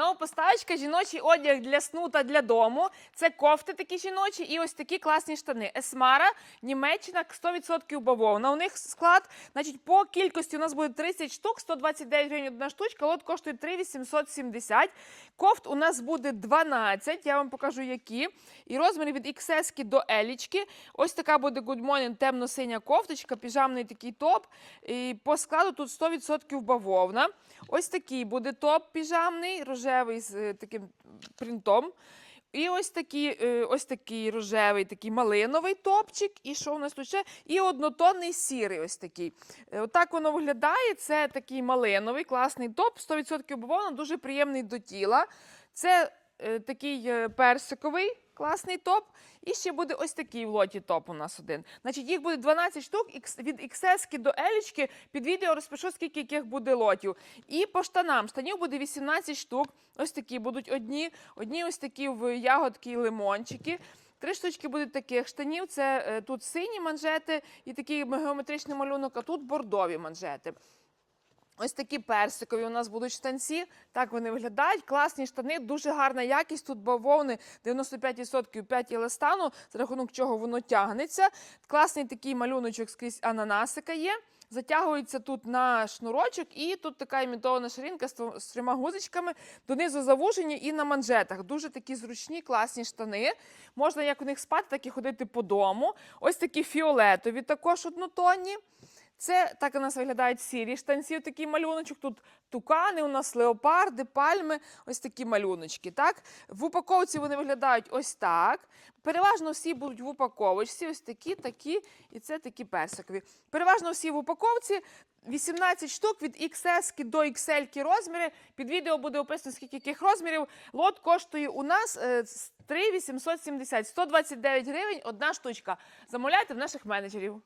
Нова поставочка жіночий одяг для сну та для дому. Це кофти такі жіночі і ось такі класні штани. Есмара, Німеччина, 100% бавовна. У них склад, значить, по кількості у нас буде 30 штук, 129 гривень одна штучка, лот коштує 3,870. Кофт у нас буде 12, я вам покажу які. І розміри від XS до Елічки. Ось така буде Good Morning темно-синя кофточка, піжамний такий топ. І по складу тут 100% бавовна. Ось такий буде топ піжамний, рожевий з е, таким принтом. І ось такий, е, ось такий рожевий, такий малиновий топчик. І що у нас тут ще? І однотонний сірий ось такий. Е, Отак воно виглядає. Це такий малиновий, класний топ, 100% бавовна, дуже приємний до тіла. Це такий е, персиковий класний топ. І ще буде ось такий в лоті топ у нас один. Значить, їх буде 12 штук від XS до Елічки. Під відео розпишу, скільки яких буде лотів. І по штанам. Штанів буде 18 штук. Ось такі будуть одні. Одні ось такі в ягодки і лимончики. Три штучки будуть таких штанів. Це е, тут сині манжети і такий геометричний малюнок, а тут бордові манжети. Ось такі персикові у нас будуть штанці. Так вони виглядають. Класні штани, дуже гарна якість. Тут бавовни 95% 5 еластану, за рахунок чого воно тягнеться. Класний такий малюночок скрізь ананасика є. Затягується тут на шнурочок, і тут така імітована ширинка з трьома гузичками, донизу завужені і на манжетах. Дуже такі зручні, класні штани. Можна як у них спати, так і ходити по дому. Ось такі фіолетові, також однотонні. Це так у нас виглядають сірі штанці, такий малюночок. Тут тукани, у нас леопарди, пальми, ось такі малюночки. Так? В упаковці вони виглядають ось так. Переважно всі будуть в упаковочці, ось такі, такі, і це такі персикові. Переважно всі в упаковці. 18 штук від XS до XL розміри. Під відео буде описано, скільки яких розмірів. Лот коштує у нас е, з 3 870, 129 гривень одна штучка. Замовляйте в наших менеджерів.